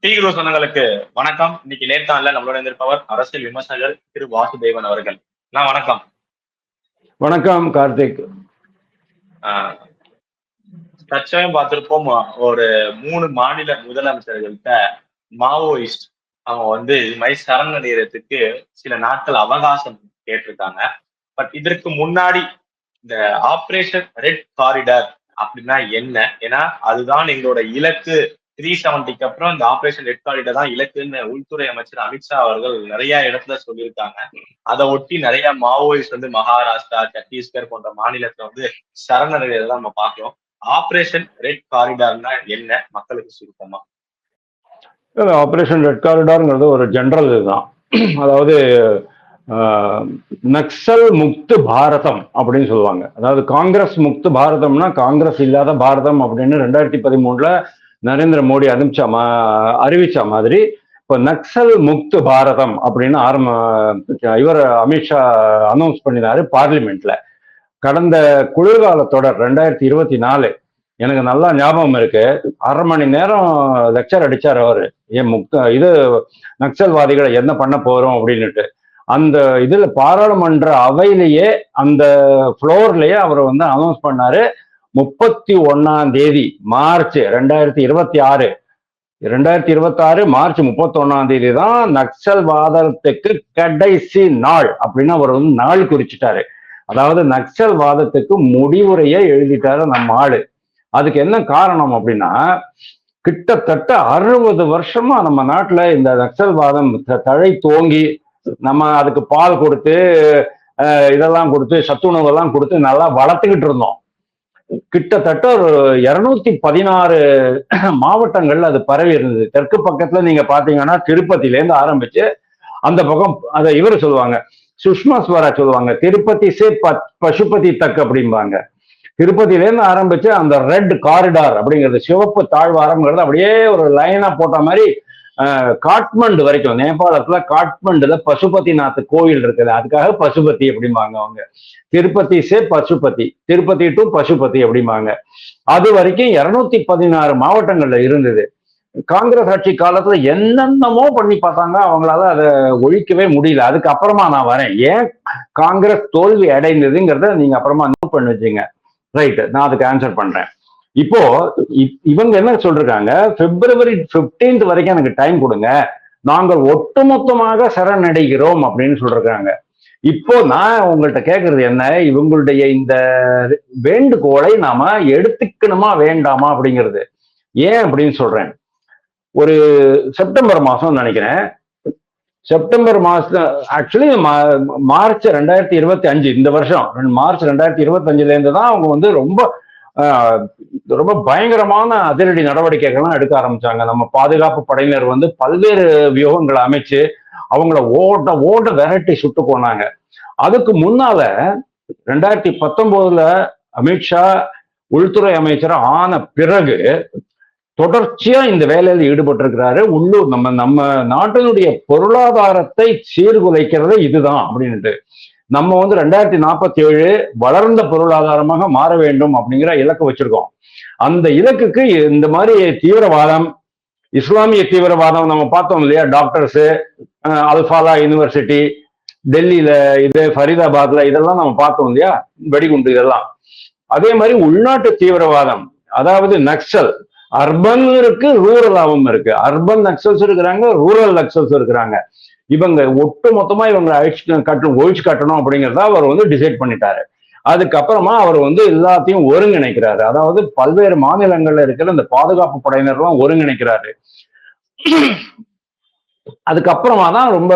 D குரு சொந்தங்களுக்கு வணக்கம். இன்னைக்கு நேர்காணல நம்மளோட இருந்திருப்பவர் அரசியல் விமர்சகர் திரு வாசுதேவன் அவர்கள். நான் வணக்கம். வணக்கம் கார்த்திக். தற்சமயம் பார்த்திருப்போம் ஒரு மூணு மாநில முதலமைச்சர்கள்ட்ட மாவோயிஸ்ட் அவங்க வந்து இது மாதிரி சரணடைகிறதுக்கு சில நாட்கள் அவகாசம் கேட்டிருக்காங்க. பட் இதற்கு முன்னாடி இந்த ஆபரேஷன் ரெட் காரிடார் அப்படின்னா என்ன? ஏன்னா அதுதான் எங்களோட இலக்கு த்ரீ செவன்டிக்கு அப்புறம் இந்த ஆபரேஷன் ரெட் காரிடார் தான் இலக்குன்னு உள்துறை அமைச்சர் அமித்ஷா அவர்கள் நிறைய இடத்துல சொல்லியிருக்காங்க. அதை ஒட்டி நிறைய மாவோயிஸ்ட் வந்து மகாராஷ்டிரா சத்தீஸ்கர் போன்ற மாநிலத்துல வந்து சரணடைகிறத நம்ம பார்க்கிறோம். ஆபரேஷன் ரெட் காரிடார்னா என்ன? மக்களுக்கு சுருக்கமா. ஆபரேஷன் ரெட் காரிடார்ங்கிறது ஒரு ஜென்ரல் இதுதான். அதாவது ஆஹ், நக்சல் முக்து பாரதம் அப்படின்னு சொல்லுவாங்க. அதாவது காங்கிரஸ் முக்து பாரதம்னா காங்கிரஸ் இல்லாத பாரதம் அப்படின்னு ரெண்டாயிரத்தி பதிமூணுல நரேந்திர மோடி அனுப்பிச்ச மா அறிவிச்ச மாதிரி இப்போ நக்சல் முக்து பாரதம் அப்படின்னு ஆரம்ப இவர் அமித்ஷா அனௌன்ஸ் பண்ணினாரு பார்லிமெண்ட்ல. கடந்த குளிர்கால தொடர் ரெண்டாயிரத்தி இருபத்தி நாலு எனக்கு நல்லா ஞாபகம் இருக்கு. அரை மணி நேரம் லெக்சர் அடிச்சார் அவரு. ஏன் முக்த இது நக்சல்வாதிகளை என்ன பண்ண போறோம் அப்படின்னுட்டு. அந்த இதுல பாராளுமன்ற அவையிலேயே அந்த ஃப்ளோர்லயே அவர் வந்து அனௌன்ஸ் பண்ணாரு. முப்பத்தி ஒன்னாம் தேதி மார்ச் ரெண்டாயிரத்தி இருபத்தி ஆறு. ரெண்டாயிரத்தி இருபத்தி ஆறு மார்ச் முப்பத்தி ஒன்னாம் தேதி தான் நக்சல்வாதத்துக்கு கடைசி நாள் அப்படின்னு அவர் வந்து நாள் குறிச்சிட்டாரு. அதாவது நக்சல்வாதத்துக்கு முடிவுரையே எழுதிட்டாரு நம்ம ஆளு. அதுக்கு என்ன காரணம் அப்படின்னா கிட்டத்தட்ட அறுபது வருஷமா நம்ம நாட்டுல இந்த நக்சல்வாதம் தழை தோங்கி நம்ம அதுக்கு பால் கொடுத்து இதெல்லாம் கொடுத்து சத்துணவெல்லாம் கொடுத்து நல்லா வளர்த்துக்கிட்டு இருந்தோம். கிட்டத்தட்ட ஒரு இருநூத்தி பதினாறு மாவட்டங்கள்ல அது பரவி இருந்தது. தெற்கு பக்கத்துல நீங்க பாத்தீங்கன்னா திருப்பதியிலேருந்து ஆரம்பிச்சு அந்த பக்கம் அதை இவர் சொல்லுவாங்க சுஷ்மா ஸ்வராஜ் சொல்லுவாங்க திருப்பதி சே ப- பசுபதி தக் அப்படிம்பாங்க. திருப்பதியிலேருந்து ஆரம்பிச்சு அந்த ரெட் காரிடார் அப்படிங்கிறது சிவப்பு தாழ்வாரம்ங்கிறது அப்படியே ஒரு லைனா போட்ட மாதிரி காட்மண்டு வரைக்கும் நேபாளத்துல காட்மண்டுல பசுபதிநாத் கோயில் இருக்குது. அதுக்காக பசுபதி அப்படிம்பாங்க அவங்க. திருப்பதி சே பசுபதி திருப்பதி டு பசுபதி அப்படிம்பாங்க. அது வரைக்கும் இருநூத்தி பதினாறு மாவட்டங்கள்ல இருந்தது. காங்கிரஸ் ஆட்சி காலத்துல என்னென்னமோ பண்ணி பார்த்தாங்க. அவங்களால அதை ஒழிக்கவே முடியல. அதுக்கு அப்புறமா நான் வரேன். ஏன் காங்கிரஸ் தோல்வி அடைந்ததுங்கிறத நீங்க அப்புறமா நோட் பண்ணி வச்சுங்க. ரைட் நான் அதுக்கு ஆன்சர் பண்றேன். இப்போ இவங்க என்ன சொல்றாங்க? பிப்ரவரி 15th வரைக்கும் எனக்கு டைம் கொடுங்க. நாங்கள் ஒட்டுமொத்தமாக சரணடைகிறோம் அப்படின்னு சொல்றாங்க. இப்போ நான் உங்கள்கிட்ட கேட்கறது என்ன? இவங்களுடைய இந்த வேண்டுகோளை நாம எடுத்துக்கணுமா வேண்டாமா அப்படிங்கிறது. ஏன் அப்படின்னு சொல்றேன். ஒரு செப்டம்பர் மாசம் நினைக்கிறேன். செப்டம்பர் மாசம் ஆக்சுவலி மார்ச் ரெண்டாயிரத்தி இருபத்தி அஞ்சு இந்த வருஷம். ரெண்டு- மார்ச் ரெண்டாயிரத்தி இருபத்தி அஞ்சுல இருந்து தான் அவங்க வந்து ரொம்ப ரொம்ப பயங்கரமான அதிரடி நடவடிக்கைகள்லாம் எடுக்க ஆரம்பிச்சாங்க. நம்ம பாதுகாப்பு படையினர் வந்து பல்வேறு வியூகங்களை அமைச்சு அவங்கள ஓட ஓட விரட்டி சுட்டு போனாங்க அதுக்கு முன்னால ரெண்டாயிரத்தி பத்தொன்பதுல அமித்ஷா உள்துறை அமைச்சர் ஆன பிறகு தொடர்ச்சியா இந்த வேலையில் ஈடுபட்டிருக்கிறாரு. உள்ளூர் நம்ம நம்ம நாட்டினுடைய பொருளாதாரத்தை சீர்குலைக்கிறது இதுதான் அப்படின்ட்டு நம்ம வந்து ரெண்டாயிரத்தி நாற்பத்தி ஏழு வளர்ந்த பொருளாதாரமாக மாற வேண்டும் அப்படிங்கிற இலக்கு வச்சிருக்கோம். அந்த இலக்குக்கு இந்த மாதிரி தீவிரவாதம் இஸ்லாமிய தீவிரவாதம் நம்ம பார்த்தோம் இல்லையா? டாக்டர்ஸ் அல்ஃபாலா யூனிவர்சிட்டி டெல்லியில இது ஃபரிதாபாத்ல இதெல்லாம் நம்ம பார்த்தோம் இல்லையா? வெடிகுண்டு இதெல்லாம் அதே மாதிரி உள்நாட்டு தீவிரவாதம் அதாவது நக்சல் அர்பன் இருக்கு ரூரலாவும் இருக்கு. அர்பன் நக்சல்ஸ் இருக்கிறாங்க ரூரல் நக்சல்ஸ் இருக்கிறாங்க. இவங்க ஒட்டு மொத்தமா இவங்க அழிச்சு கட்டணும் ஒழிச்சு கட்டணும் அப்படிங்கிறத அவர் வந்து டிசைட் பண்ணிட்டாரு. அதுக்கப்புறமா அவர் வந்து எல்லாத்தையும் ஒருங்கிணைக்கிறாரு. அதாவது பல்வேறு மாநிலங்கள்ல இருக்கிற இந்த பாதுகாப்பு படையினர்லாம் ஒருங்கிணைக்கிறாரு. அதுக்கப்புறமா தான் ரொம்ப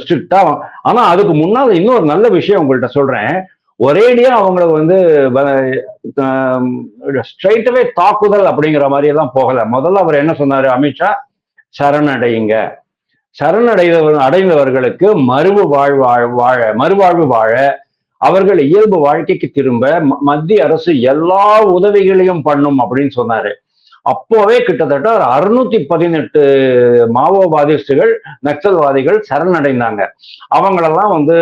ஸ்ட்ரிக்டா ஆனா அதுக்கு முன்னால் இன்னொரு நல்ல விஷயம் உங்கள்கிட்ட சொல்றேன். ஒரேடியா அவங்கள வந்து ஸ்ட்ரைட்டவே தாக்குதல் அப்படிங்கிற மாதிரி எல்லாம் போகல. முதல்ல அவர் என்ன சொன்னாரு? அமித்ஷா சரணடையுங்க. சரணடைந்தவர் அடைந்தவர்களுக்கு மறுவு வாழ்வு வாழ மறுவாழ்வு வாழ அவர்கள் இயல்பு வாழ்க்கைக்கு திரும்ப மத்திய அரசு எல்லா உதவிகளையும் பண்ணும் அப்படின்னு சொன்னாரு. அப்போவே கிட்டத்தட்ட ஒரு அறுநூத்தி பதினெட்டு மாவோவாதிஸ்டுகள் நக்சல்வாதிகள் சரணடைந்தாங்க. அவங்களெல்லாம் வந்து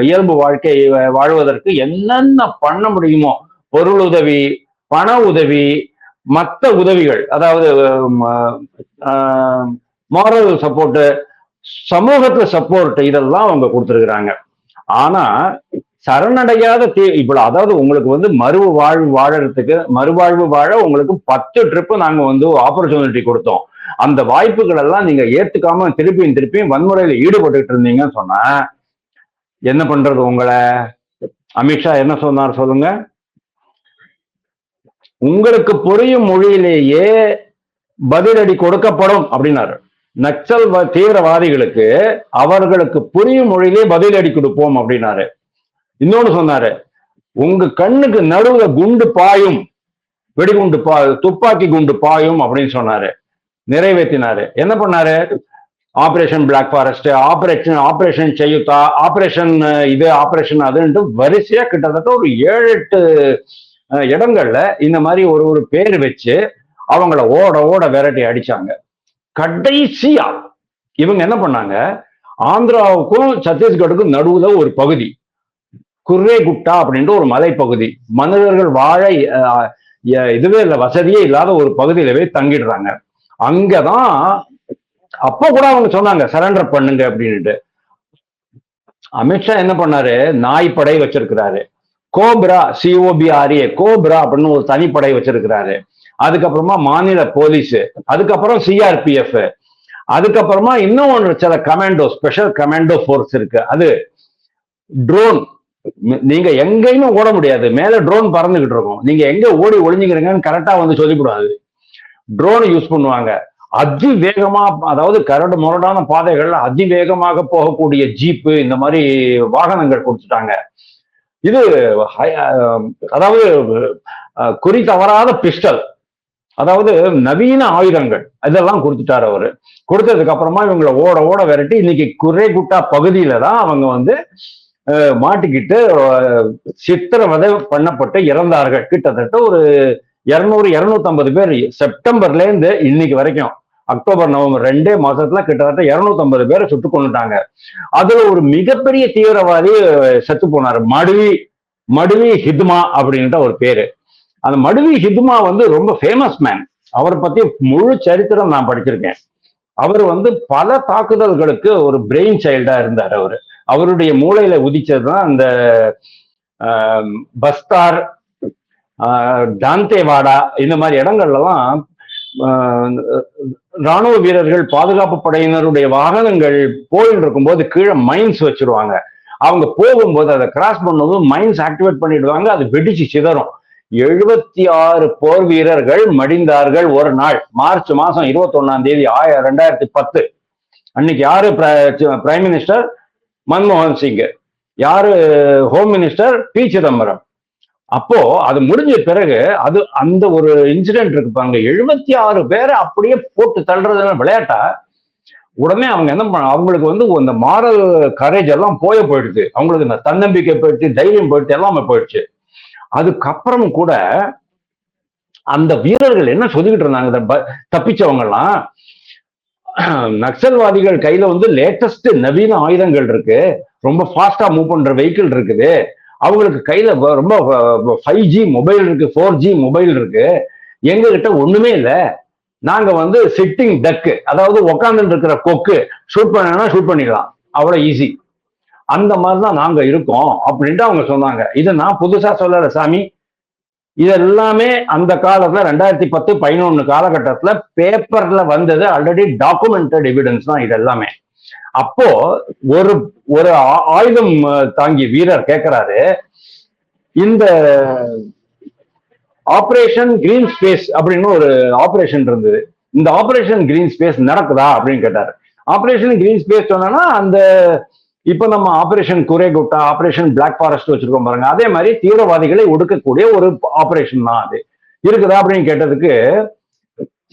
இயல்பு வாழ்க்கை வாழ்வதற்கு என்னென்ன பண்ண முடியுமோ பொருள் உதவி பண உதவி மற்ற உதவிகள் அதாவது ஆஹ் மாரல் சப்போர்ட்டு சமூகத்துல சப்போர்ட் இதெல்லாம் அவங்க கொடுத்துருக்குறாங்க. ஆனா சரணடையாத தீ இப்போ அதாவது உங்களுக்கு வந்து மறு வாழ்வு வாழறதுக்கு மறுவாழ்வு வாழ உங்களுக்கு பத்து ட்ரிப்பு நாங்க வந்து ஆப்பர்ச்சுனிட்டி கொடுத்தோம். அந்த வாய்ப்புகள் எல்லாம் நீங்க ஏத்துக்காம திருப்பியும் திருப்பியும் வன்முறையில ஈடுபட்டுட்டு இருந்தீங்கன்னு சொன்னா என்ன பண்றது உங்களை? அமித்ஷா என்ன சொன்னார் சொல்லுங்க? உங்களுக்கு புரியும் மொழியிலேயே பதிலடி கொடுக்கப்படும் அப்படின்னாரு. நக்சல் வ- தீவிரவாதிகளுக்கு அவர்களுக்கு புரியும் மொழியிலே பதிலடி கொடுப்போம் அப்படின்னாரு. இன்னொன்னு சொன்னாரு உங்க கண்ணுக்கு நடுவுல குண்டு பாயும் வெடிகுண்டு பா துப்பாக்கி குண்டு பாயும் அப்படின்னு சொன்னாரு. நிறைவேற்றினாரு. என்ன பண்ணாரு? Operation black forest operation operation செய்யுத்தா operation இது ஆபரேஷன் அதுன்ட்டு வரிசையா கிட்டத்தட்ட ஒரு ஏழு எட்டு இடங்கள்ல இந்த மாதிரி ஒரு ஒரு பேர் வச்சு அவங்கள ஓட ஓட விரட்டி அடிச்சாங்க. கடைசியா இவங்க என்ன பண்ணாங்க? ஆந்திராவுக்கும் சத்தீஸ்கருக்கும் நடுவுல ஒரு பகுதி குர்ரேகுட்டா அப்படின்ற ஒரு மலைப்பகுதி. மனிதர்கள் வாழ இதுவே இல்லை வசதியே இல்லாத ஒரு பகுதியில போய் தங்கிடுறாங்க. அங்கதான் அப்ப கூட அவங்க சொன்னாங்க சரண்டர் பண்ணுங்க அப்படின்ட்டு அமித்ஷா என்ன பண்ணாரு? நாய்ப்படை வச்சிருக்கிறாரு. கோப்ரா சிஓபிஆர்ஏ கோப்ரா அப்படின்னு ஒரு தனிப்படை வச்சிருக்கிறாரு. அதுக்கப்புறமா மாநில போலீஸ் அதுக்கப்புறம் சிஆர்பிஎஃப் அதுக்கப்புறமா இன்னும் ஒன்று சில கமாண்டோ ஸ்பெஷல் கமாண்டோ ஃபோர்ஸ் இருக்கு. அது ட்ரோன் நீங்க எங்கேயுமே ஓட முடியாது. மேல ட்ரோன் பறந்துகிட்டு இருக்கும். நீங்க எங்க ஓடி ஒளிஞ்சுக்கிறீங்கன்னு கரெக்டா வந்து சொல்லிவிடாது ட்ரோன் யூஸ் பண்ணுவாங்க. அதிவேகமா அதாவது கரடு முரடான பாதைகள்ல அதிவேகமாக போகக்கூடிய ஜீப்பு இந்த மாதிரி வாகனங்கள் கொடுத்துட்டாங்க. இது அதாவது குறி தவறாத பிஸ்டல் அதாவது நவீன ஆயுதங்கள் இதெல்லாம் கொடுத்துட்டாரு அவரு. கொடுத்ததுக்கு அப்புறமா இவங்களை ஓட ஓட விரட்டி இன்னைக்கு குறைகுட்டா பகுதியில தான் அவங்க வந்து மாட்டிக்கிட்டு சித்திரவதை பண்ணப்பட்டு இறந்தார்கள். கிட்டத்தட்ட ஒரு இருநூறு இரநூத்தம்பது பேர். செப்டம்பர்ல இருந்து இன்னைக்கு வரைக்கும் அக்டோபர் நவம்பர் ரெண்டே மாசத்துல கிட்டத்தட்ட இரநூத்தம்பது பேரை சுட்டு கொண்டுட்டாங்க அதுல ஒரு மிகப்பெரிய தீவிரவாதி செத்து போனாரு. மடுவி மடுவி ஹித்மா அப்படின்ற ஒரு பேரு. அந்த மடுவி ஹிதுமா வந்து ரொம்ப ஃபேமஸ் மேன் அவரை பத்தி முழு சரித்திரம் நான் படிச்சிருக்கேன். அவர் வந்து பல தாக்குதல்களுக்கு ஒரு பிரெயின் சைல்டா இருந்தார் அவர். அவருடைய மூளையில உதிச்சதுதான் அந்த பஸ்தார் டாந்தேவாடா இந்த மாதிரி இடங்கள்லாம் ராணுவ வீரர்கள் பாதுகாப்பு படையினருடைய வாகனங்கள் போயிட்டு இருக்கும்போது கீழே மைன்ஸ் வச்சிருவாங்க. அவங்க போகும்போது அதை கிராஸ் பண்ணும்போது மைன்ஸ் ஆக்டிவேட் பண்ணிடுவாங்க அது வெடிச்சு சிதறும். எழுபத்தி ஆறு போர் வீரர்கள் மடிந்தார்கள் ஒரு நாள். மார்ச் மாசம் இருபத்தொன்னாம் தேதி ஆயிரம் ரெண்டாயிரத்தி பத்து. அன்னைக்கு யாரு பிரைம் மினிஸ்டர்? மன்மோகன் சிங் யாரு? Home minister? பி. சிதம்பரம். அப்போ அது முடிஞ்ச பிறகு அது அந்த ஒரு இன்சிடென்ட் இருக்கு பாருங்க. எழுபத்தி ஆறு பேரை அப்படியே போட்டு தள்ளுறதுன்னு விளையாட்டா? உடனே அவங்க என்ன பண்ண அவங்களுக்கு வந்து அந்த மாரல் கரேஜ் எல்லாம் போய போயிடுது. அவங்களுக்கு இந்த தன்னம்பிக்கை போயிடுச்சு தைரியம் போயிடுச்சு எல்லாமே போயிடுச்சு. அதுக்கப்புறம் கூட அந்த வீரர்கள் என்ன சொல்லிக்கிட்டு இருந்தாங்க? தப்பிச்சவங்கலாம் ப- நக்சல்வாதிகள் கையில வந்து லேட்டஸ்ட் நவீன ஆயுதங்கள் இருக்கு. ரொம்ப ஃபாஸ்டா மூவ் பண்ற வெஹிக்கிள் இருக்குது. அவங்களுக்கு கையில ரொம்ப ஃபைவ் ஜி மொபைல் இருக்கு ஃபோர் ஜி மொபைல் இருக்கு. எங்க கிட்ட ஒண்ணுமே இல்லை. நாங்க வந்து சிட்டிங் டக்கு அதாவது உக்காந்துட்டு இருக்கிற கொக்கு ஷூட் பண்ணா ஷூட் பண்ணிடலாம். அவ்வளவு ஈஸி அந்த மாதிரி தான் நாங்க இருக்கோம் அப்படின்ட்டு அவங்க சொன்னாங்க. இதை நான் புதுசா சொல்லல சாமி. இது எல்லாமே அந்த காலத்துல ரெண்டாயிரத்தி பத்து பதினொன்னு காலகட்டத்துல பேப்பர்ல வந்தது ஆல்ரெடி டாக்குமெண்டட் எவிடன்ஸ் தான் இது எல்லாமே அப்போ ஒரு ஒரு ஆ- ஆயுதம் தாங்கி வீரர் கேட்கிறாரு இந்த ஆபரேஷன் கிரீன் ஸ்பேஸ் அப்படின்னு ஒரு ஆபரேஷன் இருந்தது. இந்த ஆபரேஷன் கிரீன் ஸ்பேஸ் நடக்குதா அப்படின்னு கேட்டாரு. ஆபரேஷன் கிரீன் ஸ்பேஸ் சொன்னா அந்த இப்ப நம்ம operation Karregutta operation black forest வச்சிருக்கோம் பாருங்க. அதே மாதிரி தீவிரவாதிகளை ஒடுக்கக்கூடிய ஒரு ஆபரேஷன் தான் அது. இருக்குதா அப்படின்னு கேட்டதுக்கு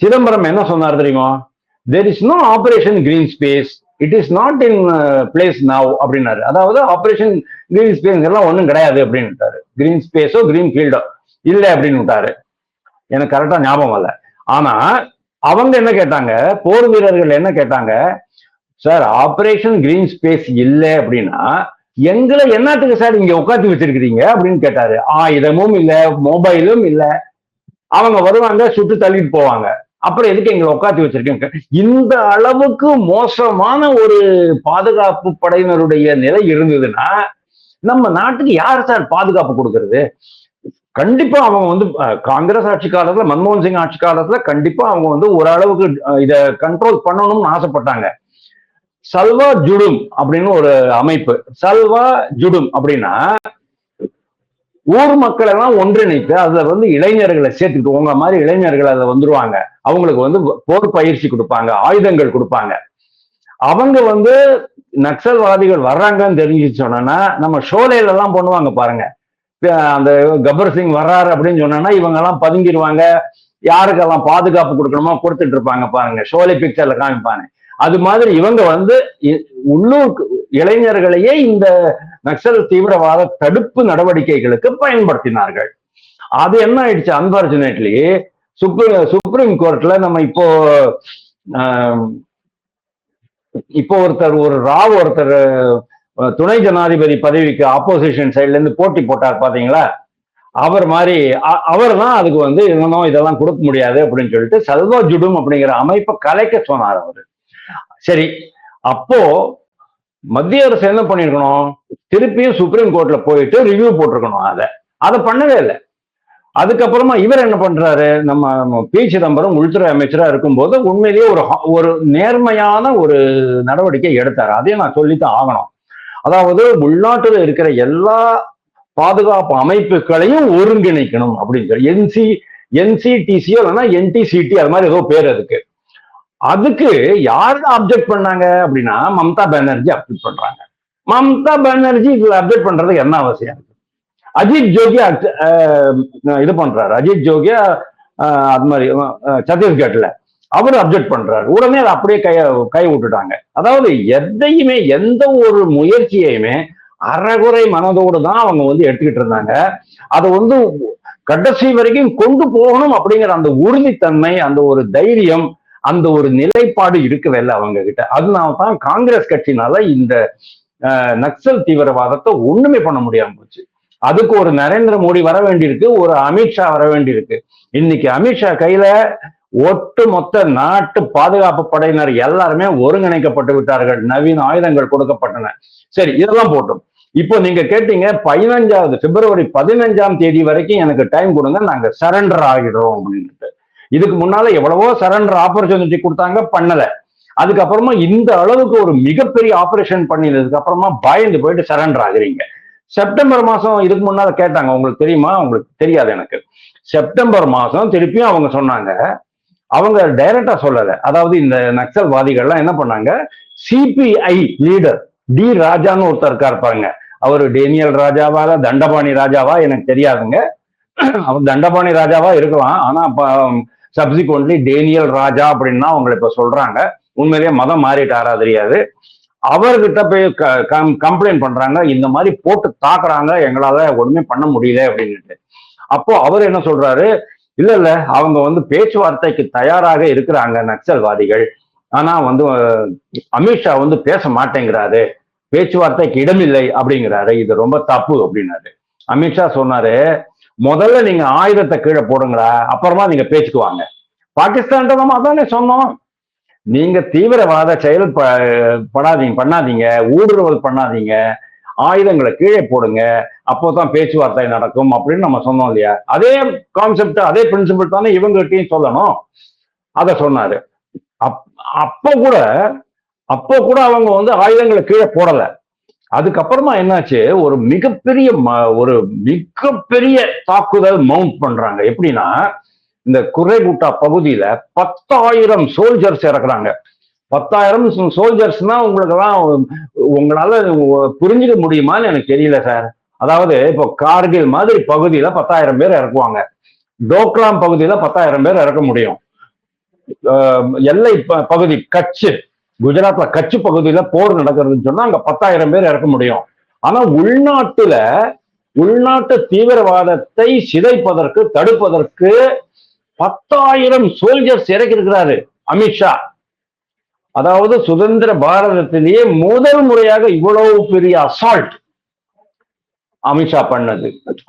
சிதம்பரம் என்ன சொன்னார் தெரியுமா? There is no operation green space it is not in place now அப்படின்னாரு. அதாவது ஆபரேஷன் கிரீன் ஸ்பேஸ் எல்லாம் ஒன்றும் கிடையாது அப்படின்னு கிரீன் ஸ்பேஸோ கிரீன் ஃபீல்டோ இல்லை அப்படின்னு விட்டாரு. எனக்கு கரெக்டா ஞாபகம் இல்லை ஆனா அவங்க என்ன கேட்டாங்க? போர் வீரர்கள் என்ன கேட்டாங்க? சார் ஆபரேஷன் கிரீன் ஸ்பேஸ் இல்லை அப்படின்னா எங்களை என்னத்துக்கு சார் இங்க உட்காந்து வச்சிருக்கிறீங்க அப்படின்னு கேட்டாரு. ஆயுதமும் இல்ல மொபைலும் இல்ல. அவங்க வருவாங்க சுட்டு தள்ளிட்டு போவாங்க. அப்புறம் எதுக்கு எங்களை உட்காந்து வச்சிருக்கீங்க? இந்த அளவுக்கு மோசமான ஒரு பாதுகாப்பு படையினருடைய நிலை இருந்ததுன்னா நம்ம நாட்டுக்கு யார் சார் பாதுகாப்பு கொடுக்கறது? கண்டிப்பா அவங்க வந்து காங்கிரஸ் ஆட்சி காலத்துல மன்மோகன் சிங் ஆட்சி காலத்துல கண்டிப்பா அவங்க வந்து ஓரளவுக்கு இதை கண்ட்ரோல் பண்ணணும்னு ஆசைப்பட்டாங்க. சல்வா ஜுடும் அப்படின்னு ஒரு அமைப்பு. சல்வா ஜுடும் அப்படின்னா ஊர் மக்கள் எல்லாம் ஒன்றிணைத்து அதுல வந்து இளைஞர்களை சேர்த்துக்கிட்டு உங்க மாதிரி இளைஞர்கள் அதுல வந்துருவாங்க. அவங்களுக்கு வந்து போர் பயிற்சி கொடுப்பாங்க ஆயுதங்கள் கொடுப்பாங்க. அவங்க வந்து நக்சல்வாதிகள் வர்றாங்கன்னு தெரிஞ்சு சொன்னா நம்ம ஷோலையில எல்லாம் பண்ணுவாங்க பாருங்க. அந்த கபர் சிங் வர்றாரு அப்படின்னு சொன்னா இவங்க எல்லாம் பதுங்கிடுவாங்க யாருக்கெல்லாம் பாதுகாப்பு கொடுக்கணுமோ கொடுத்துட்டு இருப்பாங்க பாருங்க. ஷோலை பிக்சர்ல காமிப்பாங்க அது மாதிரி இவங்க வந்து இ- உள்ளூர் இளைஞர்களையே இந்த நக்சல் தீவிரவாத தடுப்பு நடவடிக்கைகளுக்கு பயன்படுத்தினார்கள். அது என்ன ஆயிடுச்சு? அன்பார்ச்சுனேட்லி சுப்ரீம் சுப்ரீம் கோர்ட்ல நம்ம இப்போ இப்போ ஒருத்தர் ஒரு ராவ் ஒருத்தர் துணை ஜனாதிபதி பதவிக்கு ஆப்போசிஷன் சைட்ல இருந்து போட்டி போட்டார் பாத்தீங்களா? அவர் மாதிரி அவர் தான் அதுக்கு வந்து இன்னும் இதெல்லாம் கொடுக்க முடியாது அப்படின்னு சொல்லிட்டு சல்வா ஜுடும் அப்படிங்கிற அமைப்பை கலைக்க சொன்னார் அவர். சரி அப்போ மத்திய அரசு என்ன பண்ணிருக்கணும்? திருப்பியும் சுப்ரீம் கோர்ட்ல போயிட்டு ரிவ்யூ போட்டிருக்கணும் அதை. அதை பண்ணவே இல்லை. அதுக்கப்புறமா இவர் என்ன பண்றாரு? நம்ம பி சிதம்பரம் உள்துறை அமைச்சரா இருக்கும்போது உண்மையிலேயே ஒரு ஹா- ஒரு நேர்மையான ஒரு நடவடிக்கை எடுத்தார். அதையும் நான் சொல்லித்தான் ஆகணும். அதாவது உள்நாட்டில் இருக்கிற எல்லா பாதுகாப்பு அமைப்புகளையும் ஒருங்கிணைக்கணும் அப்படின்னு சொல்லி. என்சி என்சிடிசியோ இல்லைன்னா என்டிசிடி அது மாதிரி ஏதோ பேர் அதுக்கு. அதுக்கு யாரு அப்ஜெக்ட் பண்ணாங்க அப்படின்னா மம்தா பானர்ஜி அப்ஜெக்ட் பண்றாங்க. மம்தா பானர்ஜி இதுல அப்ஜெக்ட் பண்றதுக்கு என்ன அவசியம் இருக்கு. அஜித் ஜோகி இது பண்றாரு. அஜித் ஜோகியா அது மாதிரி சத்தீஸ்கட்ல அவர் அப்ஜெக்ட் பண்றாரு. உடனே அதை அப்படியே கை கை விட்டுட்டாங்க. அதாவது எதையுமே எந்த ஒரு முயற்சியையுமே அறகுறை மனதோடு தான் அவங்க வந்து எடுத்துக்கிட்டு இருந்தாங்க. அதை வந்து கடைசி வரைக்கும் கொண்டு போகணும் அப்படிங்கிற அந்த உறுதித்தன்மை அந்த ஒரு தைரியம் அந்த ஒரு நிலைப்பாடு இருக்கவே இல்லை அவங்க கிட்ட அதனால தான் காங்கிரஸ் கட்சினால இந்த நக்சல் தீவிரவாதத்தை ஒண்ணுமே பண்ண முடியாம போச்சு. அதுக்கு ஒரு நரேந்திர மோடி வர வேண்டியிருக்கு ஒரு அமித்ஷா வர வேண்டியிருக்கு. இன்னைக்கு அமித்ஷா கையில ஒட்டு மொத்த நாட்டு பாதுகாப்பு படையினர் எல்லாருமே ஒருங்கிணைக்கப்பட்டு விட்டார்கள். நவீன ஆயுதங்கள் கொடுக்கப்பட்டன. சரி இதெல்லாம் போட்டோம். இப்போ நீங்க கேட்டீங்க பதினஞ்சாவது பிப்ரவரி பதினஞ்சாம் தேதி வரைக்கும் எனக்கு டைம் கொடுங்க நாங்க சரண்டர் ஆகிடுறோம் அப்படின்ட்டு இதுக்கு முன்னால எவ்வளவோ சரண்டர் ஆப்பர்ச்சுனிட்டி கொடுத்தாங்க பண்ணல. அதுக்கப்புறமா இந்த அளவுக்கு ஒரு மிகப்பெரிய ஆபரேஷன் பண்ணினதுக்கு அப்புறமா பயந்து போயிட்டு சரண்டர் ஆகுறீங்க. செப்டம்பர் மாசம் இதுக்கு முன்னால கேட்டாங்க உங்களுக்கு தெரியுமா? உங்களுக்கு தெரியாது எனக்கு. செப்டம்பர் மாசம் திருப்பியும் அவங்க சொன்னாங்க. அவங்க டைரக்டா சொல்லல. அதாவது இந்த நக்சல்வாதிகள்லாம் என்ன பண்ணாங்க? சிபிஐ லீடர் டி ராஜான்னு ஒருத்தர் இருக்கார் பாருங்க. அவர் டேனியல் ராஜாவா தண்டபாணி ராஜாவா? எனக்கு தெரியாதுங்க. அவர் தண்டபாணி ராஜாவா இருக்கலாம். ஆனா சப்சிக்வெண்ட்லி டேனியல் ராஜா அப்படின்னா அவங்களை இப்ப சொல்றாங்க. உண்மையிலேயே மதம் மாறிட்டாரா தெரியாது. அவர்கிட்ட போய் கம்ப்ளைண்ட் பண்றாங்க. இந்த மாதிரி போட்டு தாக்குறாங்க. எங்களால ஒண்ணுமே பண்ண முடியல அப்படின்னுட்டு. அப்போ அவர் என்ன சொல்றாரு? இல்ல இல்ல. அவங்க வந்து பேச்சுவார்த்தைக்கு தயாராக இருக்கிறாங்க நக்சல்வாதிகள். ஆனா வந்து அமித்ஷா வந்து பேச மாட்டேங்கிறாரு. பேச்சுவார்த்தைக்கு இடமில்லை அப்படிங்கிறாரு. இது ரொம்ப தப்பு அப்படின்னாரு. அமித்ஷா சொன்னாரு முதல்ல நீங்க ஆயுதத்தை கீழே போடுங்களா அப்புறமா நீங்க பேச்சுக்கு வாங்க. பாகிஸ்தான் நம்ம அதானே சொன்னோம். நீங்க தீவிரவாத செயல் ப- படாதீங்க பண்ணாதீங்க ஊடுருவல் பண்ணாதீங்க ஆயுதங்களை கீழே போடுங்க அப்போதான் பேச்சுவார்த்தை நடக்கும் அப்படின்னு நம்ம சொன்னோம் இல்லையா? அதே கான்செப்ட் அதே பிரின்சிபிள் தானே இவங்ககிட்டையும் சொல்லணும். அதை சொன்னாரு. அப் அப்போ கூட அப்போ கூட அவங்க வந்து ஆயுதங்களை கீழே போடலை. அதுக்கப்புறமா என்னாச்சு? ஒரு மிகப்பெரிய ம- ஒரு மிகப்பெரிய தாக்குதல் மவுண்ட் பண்றாங்க. எப்படின்னா இந்த குறைகுட்டா பகுதியில பத்தாயிரம் சோல்ஜர்ஸ் இறக்குறாங்க. பத்தாயிரம் சோல்ஜர்ஸ்னா உங்களுக்கெல்லாம் உங்களால புரிஞ்சுக்க முடியுமான்னு எனக்கு தெரியல சார் அதாவது இப்போ கார்கில் மாதிரி பகுதியில பத்தாயிரம் பேர் இறக்குவாங்க. டோக்லாம் பகுதியில பத்தாயிரம் பேர் இறக்க முடியும். எல்லை ப- பகுதி கட்சி குஜராத்ல கட்சி பகுதியில போர் நடக்கிறதுன்னு சொன்னா அங்க பத்தாயிரம் பேர் இறக்க முடியும். ஆனா உள்நாட்டுல உள்நாட்டு தீவிரவாதத்தை சிதைப்பதற்கு தடுப்பதற்கு பத்தாயிரம் சோல்ஜர்ஸ் இறக்கியிருக்கிறாரு அமித்ஷா அதாவது சுதந்திர பாரதத்திலேயே முதல் முறையாக இவ்வளவு பெரிய அசால்ட் அமித்ஷா பண்ணது.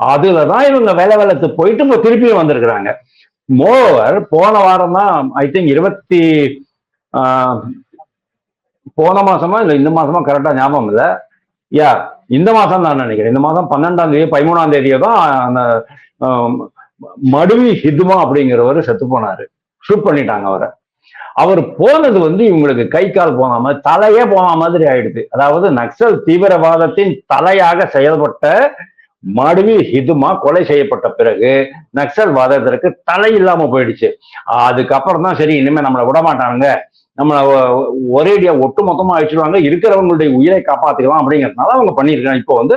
அதுலதான் இவங்க வேலை வேலைத்து போயிட்டு இப்ப திருப்பியும் வந்திருக்கிறாங்க. மோவர் போன வாரம் தான் ஐ திங்க் இருபத்தி ஆஹ், போன மாசமா இல்ல இந்த மாசமா கரெக்டா ஞாபகம் இல்ல. யா இந்த மாசம் தான் நினைக்கிறேன். இந்த மாதம் பன்னெண்டாம் தேதி பதிமூணாம் தேதியோ தான் அந்த மடுவி ஹிதுமா அப்படிங்கிறவர் செத்து போனாரு. ஷூட் பண்ணிட்டாங்க அவரை. அவர் போனது வந்து இவங்களுக்கு கை கால் போன மாதிரி தலையே போன மாதிரி ஆயிடுது. அதாவது நக்சல் தீவிரவாதத்தின் தலையாக செயல்பட்ட மடுவி ஹிதுமா கொலை செய்யப்பட்ட பிறகு நக்சல் வாதத்திற்கு தலை இல்லாம போயிடுச்சு. அதுக்கப்புறம் தான் சரி இனிமே நம்மளை விட மாட்டானுங்க நம்மளை ஒரேடியா ஒட்டு மொத்தமா அழிச்சிடுவாங்க இருக்கிறவங்களுடைய உயிரை காப்பாத்திக்கலாம் அப்படிங்கிறதுனால அவங்க பண்ணியிருக்காங்க இப்போ வந்து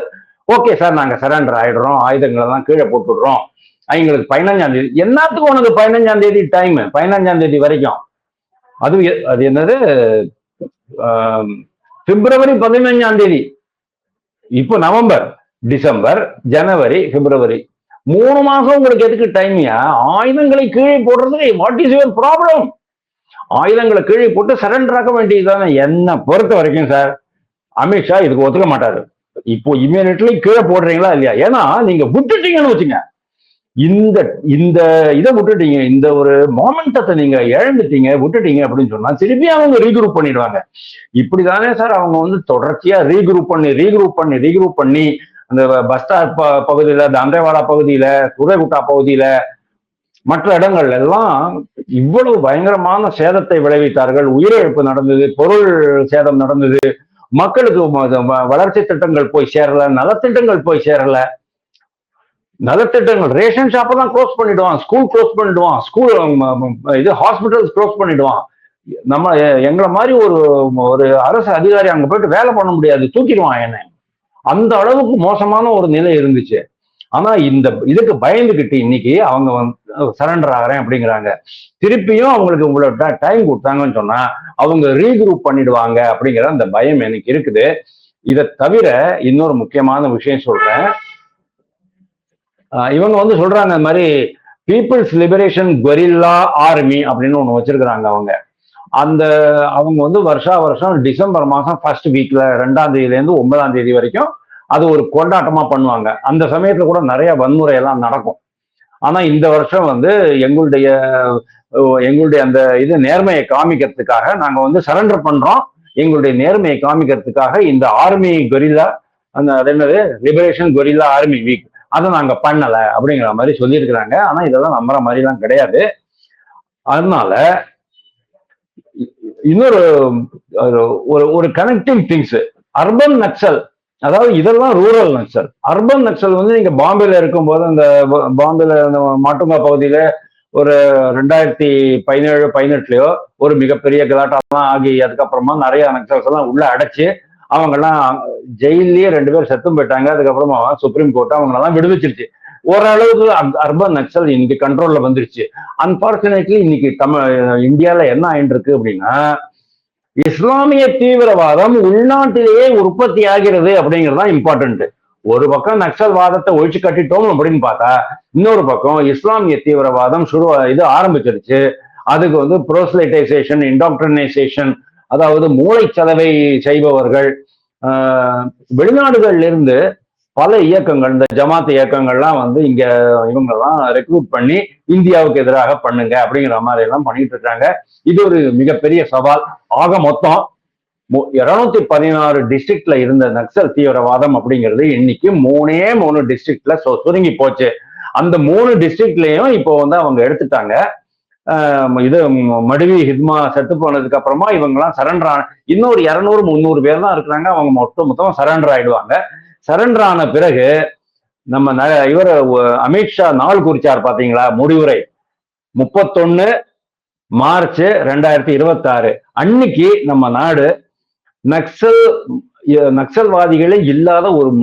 ஓகே சார் நாங்க சரண்டர் ஆயிடுறோம் ஆயுதங்களை எல்லாம் கீழே போட்டுடுறோம். அவங்களுக்கு பதினஞ்சாம் தேதி என்னத்துக்கு உனக்கு பதினஞ்சாம் தேதி டைம் பதினஞ்சாம் தேதி வரைக்கும். அது எ- அது என்னது? பிப்ரவரி பதினஞ்சாம் தேதி. இப்போ நவம்பர் டிசம்பர் ஜனவரி பிப்ரவரி. மூணு மாசம் உங்களுக்கு எதுக்கு டைம்யா ஆயுதங்களை கீழே போடுறது வாட் இஸ் யுவர் ப்ராப்ளம் ஆயுதங்களை கீழே போட்டு சரண்டர் ஆக்க வேண்டியதுதானே? என்ன பொறுத்த வரைக்கும் சார் அமித்ஷா இதுக்கு ஒத்துக்க மாட்டாரு. இப்போ இமீடியட்லி கீழே போடுறீங்களா இல்லையா? ஏன்னா நீங்க விட்டுட்டீங்கன்னு வச்சுங்க. இந்த இந்த இதை விட்டுட்டீங்க. இந்த ஒரு மோமெண்டத்தை நீங்க இழந்துட்டீங்க விட்டுட்டீங்க அப்படின்னு சொன்னா திருப்பி அவங்க ரீக்ரூப் பண்ணிடுவாங்க. இப்படிதானே சார் அவங்க வந்து தொடர்ச்சியா ரீக்ரூப் பண்ணி ரீக்ரூப் பண்ணி ரீக்ரூப் பண்ணி அந்த பஸ் ஸ்டாப் ப- பகுதியில தண்டேவாடா பகுதியில துறைகுட்டா பகுதியில மற்ற இடங்கள் எல்லாம் இவ்வளவு பயங்கரமான சேதத்தை விளைவித்தார்கள். உயிரிழப்பு நடந்தது பொருள் சேதம் நடந்தது. மக்களுக்கு வளர்ச்சி திட்டங்கள் போய் சேரல நலத்திட்டங்கள் போய் சேரல. நலத்திட்டங்கள் ரேஷன் ஷாப்பை தான் க்ளோஸ் பண்ணிடுவான். ஸ்கூல் க்ளோஸ் பண்ணிடுவான். ஸ்கூல் இது ஹாஸ்பிட்டல்ஸ் க்ளோஸ் பண்ணிடுவான். நம்ம எ- எங்களை மாதிரி ஒரு ஒரு அரசு அதிகாரி அங்க போயிட்டு வேலை பண்ண முடியாது. தூக்கிடுவான் என்ன. அந்த அளவுக்கு மோசமான ஒரு நிலை இருந்துச்சு. ஆனா இந்த இதுக்கு பயந்துகிட்டு இன்னைக்கு அவங்க வந்து சரண்டர் ஆகிறேன் அப்படிங்கிறாங்க. திருப்பியும் அவங்களுக்கு உங்களோட டைம் கொடுத்தாங்கன்னு சொன்னா அவங்க ரீக்ரூப் பண்ணிடுவாங்க அப்படிங்கிற அந்த பயம் எனக்கு இருக்குது. இதை தவிர இன்னொரு முக்கியமான விஷயம் சொல்றேன். இவங்க வந்து சொல்றாங்க இந்த மாதிரி பீப்புள்ஸ் லிபரேஷன் கொரில்லா ஆர்மி அப்படின்னு ஒன்று வச்சிருக்கிறாங்க அவங்க. அந்த அவங்க வந்து வருஷா வருஷம் டிசம்பர் மாதம் ஃபர்ஸ்ட் வீக்ல ரெண்டாம் தேதியிலேருந்து ஒன்பதாம் தேதி வரைக்கும் அது ஒரு கொண்டாட்டமா பண்ணுவாங்க. அந்த சமயத்துல கூட நிறைய வன்முறை எல்லாம் நடக்கும். ஆனா இந்த வருஷம் வந்து எங்களுடைய எங்களுடைய அந்த இது நேர்மையை காமிக்கிறதுக்காக நாங்க வந்து சரண்டர் பண்றோம். எங்களுடைய நேர்மையை காமிக்கிறதுக்காக இந்த ஆர்மி கொரில்லா அந்த அது என்னது? லிபரேஷன் கொரில்லா ஆர்மி வீக் அதை நாங்க பண்ணல அப்படிங்கிற மாதிரி சொல்லியிருக்கிறாங்க. ஆனா இதெல்லாம் நம்புற மாதிரிலாம் கிடையாது. அதனால இன்னொரு ஒரு ஒரு கனெக்டிங் திங்ஸ் அர்பன் நக்சல் அதாவது இதெல்லாம் ரூரல் நக்சல் அர்பன் நக்சல் வந்து நீங்க பாம்பேல இருக்கும்போது அந்த பாம்பேல அந்த மாட்டுங்கா பகுதியில ஒரு ரெண்டாயிரத்தி பதினேழு பதினெட்டுலயோ ஒரு மிகப்பெரிய கலாட்டாலாம் ஆகி அதுக்கப்புறமா நிறைய நக்சல்ஸ் எல்லாம் உள்ள அடைச்சு அவங்கெல்லாம் ஜெயிலேயே ரெண்டு பேர் செத்தும் போயிட்டாங்க. அதுக்கப்புறமா சுப்ரீம் கோர்ட் அவங்களெல்லாம் விடுவிச்சிருச்சு. ஓரளவுக்கு அர்பன் நக்சல் இன்னைக்கு கண்ட்ரோல்ல வந்துருச்சு. அன்பார்ச்சுனேட்லி இன்னைக்கு தமிழ் இந்தியாவில் என்ன ஆயிட்டு இருக்கு அப்படின்னா இஸ்லாமிய தீவிரவாதம் உள்நாட்டிலேயே உற்பத்தி ஆகிறது அப்படிங்கிறது தான் இம்பார்ட்டன்ட் ஒரு பக்கம் நக்சல்வாதத்தை ஒழிச்சு கட்டிட்டோம் அப்படின்னு பார்த்தா இன்னொரு பக்கம் இஸ்லாமிய தீவிரவாதம் சுரு இது ஆரம்பிச்சிருச்சு. அதுக்கு வந்து ப்ரோஸ்லைட்டைசேஷன் இன்டாக்ட்ரினைசேஷன் அதாவது மூளைச்சலவை செய்பவர்கள் ஆஹ், வெளிநாடுகள்ல இருந்து பல இயக்கங்கள் இந்த ஜமாத் இயக்கங்கள்லாம் வந்து இங்க இவங்கெல்லாம் ரெக்ரூட் பண்ணி இந்தியாவுக்கு எதிராக பண்ணுங்க அப்படிங்கிற மாதிரி எல்லாம் பண்ணிட்டு இருக்காங்க. இது ஒரு மிகப்பெரிய சவால். ஆக மொத்தம் இருநூத்தி பதினாறு டிஸ்ட்ரிக்ட்ல இருந்த நக்சல் தீவிரவாதம் அப்படிங்கிறது இன்னைக்கு மூணே மூணு டிஸ்ட்ரிக்ட்ல சுருங்கி போச்சு. அந்த மூணு டிஸ்ட்ரிக்ட்லயும் இப்போ வந்து அவங்க எடுத்துட்டாங்க. இது மடுவி ஹித்மா செத்து போனதுக்கு அப்புறமா இவங்கெல்லாம் சரண்டர் இன்னொரு இரநூறு முந்நூறு பேர் தான் இருக்கிறாங்க. அவங்க மொத்த மொத்தம் சரண்டர் ஆயிடுவாங்க. சரண்டர் ஆன பிறகு நம்ம ந- இவர் அமித்ஷா நாள் குறிச்சார் பாத்தீங்களா? முடிவுரை. முப்பத்தொன்னு மார்ச் ரெண்டாயிரத்தி இருபத்தாறு. அன்னைக்கு நம்ம நாடு நக்சல் நக்சல்வாதிகளே இல்லாத ஒரு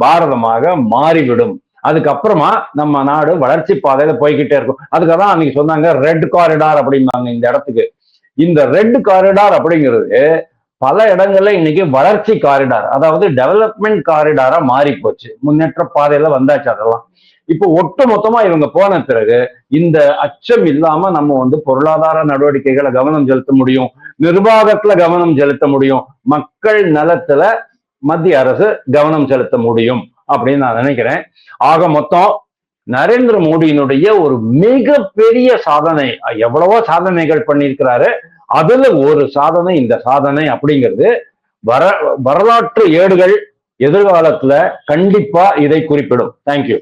பாரதமாக மாறிவிடும். அதுக்கப்புறமா நம்ம நாடு வளர்ச்சி பாதையில போய்கிட்டே இருக்கும். அதுக்காக தான் அன்னைக்கு சொன்னாங்க ரெட் காரிடார் அப்படிம்பாங்க இந்த இடத்துக்கு. இந்த ரெட் காரிடார் அப்படிங்கிறது பல இடங்கள்ல இன்னைக்கு வளர்ச்சி காரிடார் அதாவது டெவலப்மெண்ட் காரிடாரா மாறி போச்சு முன்னேற்ற பாதையில வந்தாச்சு அதெல்லாம். இப்போ ஒட்டு மொத்தமா இவங்க போன பிறகு இந்த அச்சம் இல்லாம நம்ம வந்து பொருளாதார நடவடிக்கைகளை கவனம் செலுத்த முடியும். நிர்வாகத்துல கவனம் செலுத்த முடியும். மக்கள் நலத்துல மத்திய அரசு கவனம் செலுத்த முடியும் அப்படின்னு நான் நினைக்கிறேன். ஆக மொத்தம் நரேந்திர மோடியினுடைய ஒரு மிக பெரிய சாதனை எவ்வளவோ சாதனைகள் பண்ணியிருக்கிறாரு. அதுல ஒரு சாதனை இந்த சாதனை அப்படிங்கிறது வர வரலாற்று ஏடுகள் எதிர்காலத்துல கண்டிப்பா இதை குறிப்பிடும். தேங்க்யூ